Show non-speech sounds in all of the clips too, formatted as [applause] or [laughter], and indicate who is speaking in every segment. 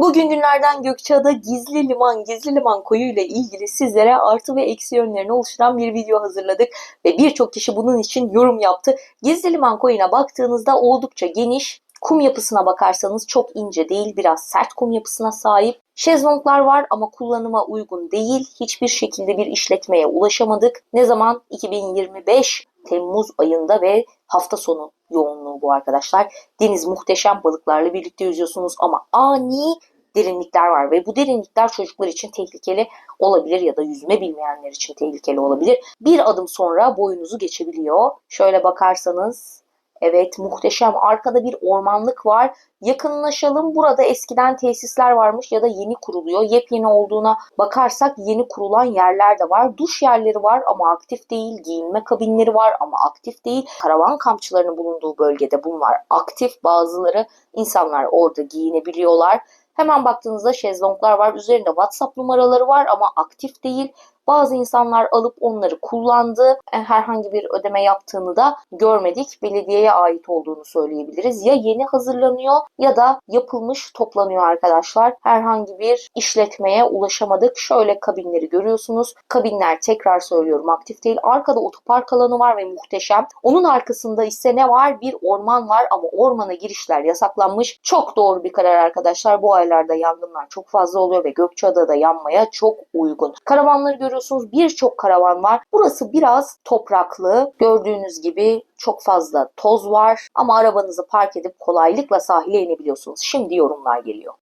Speaker 1: Bugün günlerden Gökçeada Gizli Liman, Gizli Liman koyu ile ilgili sizlere artı ve eksi yönlerini oluşturan bir video hazırladık ve birçok kişi bunun için yorum yaptı. Gizli Liman koyuna baktığınızda oldukça geniş, kum yapısına bakarsanız çok ince değil, biraz sert kum yapısına sahip. Şezlonglar var ama kullanıma uygun değil. Hiçbir şekilde bir işletmeye ulaşamadık. Ne zaman? 2025 Temmuz ayında ve hafta sonu yoğunluğu bu arkadaşlar. Deniz muhteşem balıklarla birlikte yüzüyorsunuz ama ani derinlikler var ve bu derinlikler çocuklar için tehlikeli olabilir ya da yüzme bilmeyenler için tehlikeli olabilir. Bir adım sonra boyunuzu geçebiliyor. Şöyle bakarsanız evet muhteşem arkada bir ormanlık var. Yakınlaşalım. Burada eskiden tesisler varmış ya da yeni kuruluyor. Yepyeni olduğuna bakarsak yeni kurulan yerler de var. Duş yerleri var ama aktif değil. Giyinme kabinleri var ama aktif değil. Karavan kampçılarının bulunduğu bölgede bunlar aktif. Bazıları insanlar orada giyinebiliyorlar. Hemen baktığınızda şezlonglar var. Üzerinde WhatsApp numaraları var ama aktif değil. Bazı insanlar alıp onları kullandı. E, Herhangi bir ödeme yaptığını da görmedik. Belediyeye ait olduğunu söyleyebiliriz. Ya yeni hazırlanıyor ya da yapılmış toplanıyor arkadaşlar. Herhangi bir işletmeye ulaşamadık. Şöyle kabinleri görüyorsunuz. Kabinler tekrar söylüyorum aktif değil. Arkada otopark alanı var ve muhteşem. Onun arkasında ise ne var? Bir orman var ama ormana girişler yasaklanmış. Çok doğru bir karar arkadaşlar. Bu aylarda yangınlar çok fazla oluyor ve Gökçeada'da yanmaya çok uygun. Karavanları görüyorsunuz. Birçok karavan var. Burası biraz topraklı. Gördüğünüz gibi çok fazla toz var ama arabanızı park edip kolaylıkla sahile inebiliyorsunuz. Şimdi yorumlar geliyor.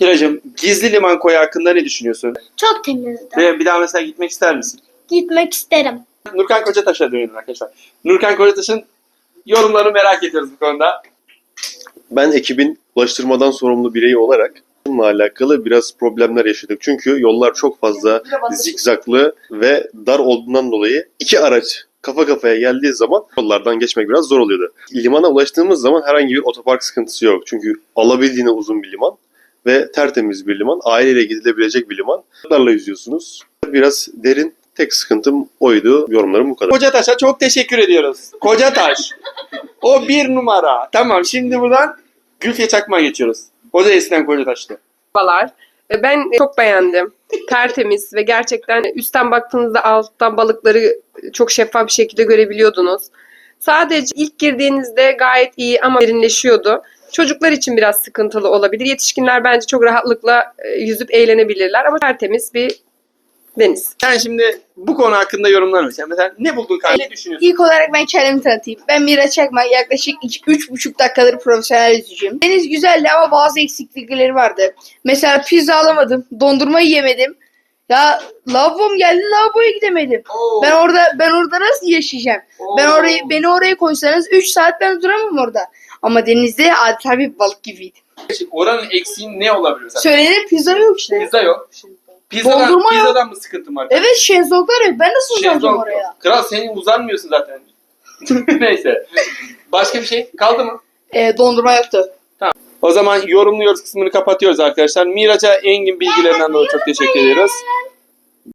Speaker 2: Hiracığım gizli liman koyu hakkında ne düşünüyorsun?
Speaker 3: Çok temizdi.
Speaker 2: Ve bir daha mesela gitmek ister misin?
Speaker 3: Gitmek isterim.
Speaker 2: Nurkan Kocataş'a dönüyorum arkadaşlar. Nurkan Kocataş'ın yorumlarını merak ediyoruz bu konuda.
Speaker 4: Ben ekibin ulaştırmadan sorumlu bireyi olarak bununla alakalı biraz problemler yaşadık. Çünkü yollar çok fazla zikzaklı ve dar olduğundan dolayı iki araç kafa kafaya geldiği zaman yollardan geçmek biraz zor oluyordu. Limana ulaştığımız zaman herhangi bir otopark sıkıntısı yok. Çünkü alabildiğine uzun bir liman ve tertemiz bir liman. Aileyle gidilebilecek bir liman. Bunlarla yüzüyorsunuz. Biraz derin. Tek sıkıntım oydu. Yorumlarım bu kadar.
Speaker 2: Kocataş'a çok teşekkür ediyoruz. Kocataş. o bir numara. Tamam şimdi buradan Gülfiye Çakmak'a geçiyoruz. O da eskiden Kocataş'tı.
Speaker 5: Merhabalar. E, Ben çok beğendim. Tertemiz ve gerçekten üstten baktığınızda alttan balıkları çok şeffaf bir şekilde görebiliyordunuz. Sadece ilk girdiğinizde gayet iyi ama derinleşiyordu. Çocuklar için biraz sıkıntılı olabilir. Yetişkinler bence çok rahatlıkla e, yüzüp eğlenebilirler ama tertemiz bir deniz.
Speaker 2: Sen şimdi bu konu hakkında yorumlar mısın? Mesela ne buldun kanka? Ne düşünüyorsun?
Speaker 6: İlk olarak ben kendimi tanıtayım. Ben Miraç Çakmak. Yaklaşık 3,5 dakikadır profesyonel yüzücüyüm. Deniz güzeldi ama bazı eksiklikleri vardı. Mesela pizza alamadım. Dondurma yiyemedim. Ya lavabom geldi lavaboya gidemedim. Ben orada ben orada nasıl yaşayacağım? Ben orayı beni oraya koysanız 3 saat ben duramam orada. Ama denizde adeta bir balık gibiydi.
Speaker 2: Oranın eksiği ne olabilir mesela?
Speaker 6: Söylenir pizza yok işte.
Speaker 2: Pizza yok. Pizzadan,
Speaker 6: Dondurma yok.
Speaker 2: pizzadan mı sıkıntın var?
Speaker 6: Evet şezlonglar yok. Ben nasıl uzanacağım
Speaker 2: Şezlong yok.
Speaker 6: oraya?
Speaker 2: Kral senin uzanmıyorsun zaten. [laughs] Neyse. Başka bir şey kaldı mı?
Speaker 6: Ee, dondurma yoktu.
Speaker 2: O zaman yorumluyoruz kısmını kapatıyoruz arkadaşlar. Miraç'a engin bilgilerinden dolayı çok teşekkür ediyoruz.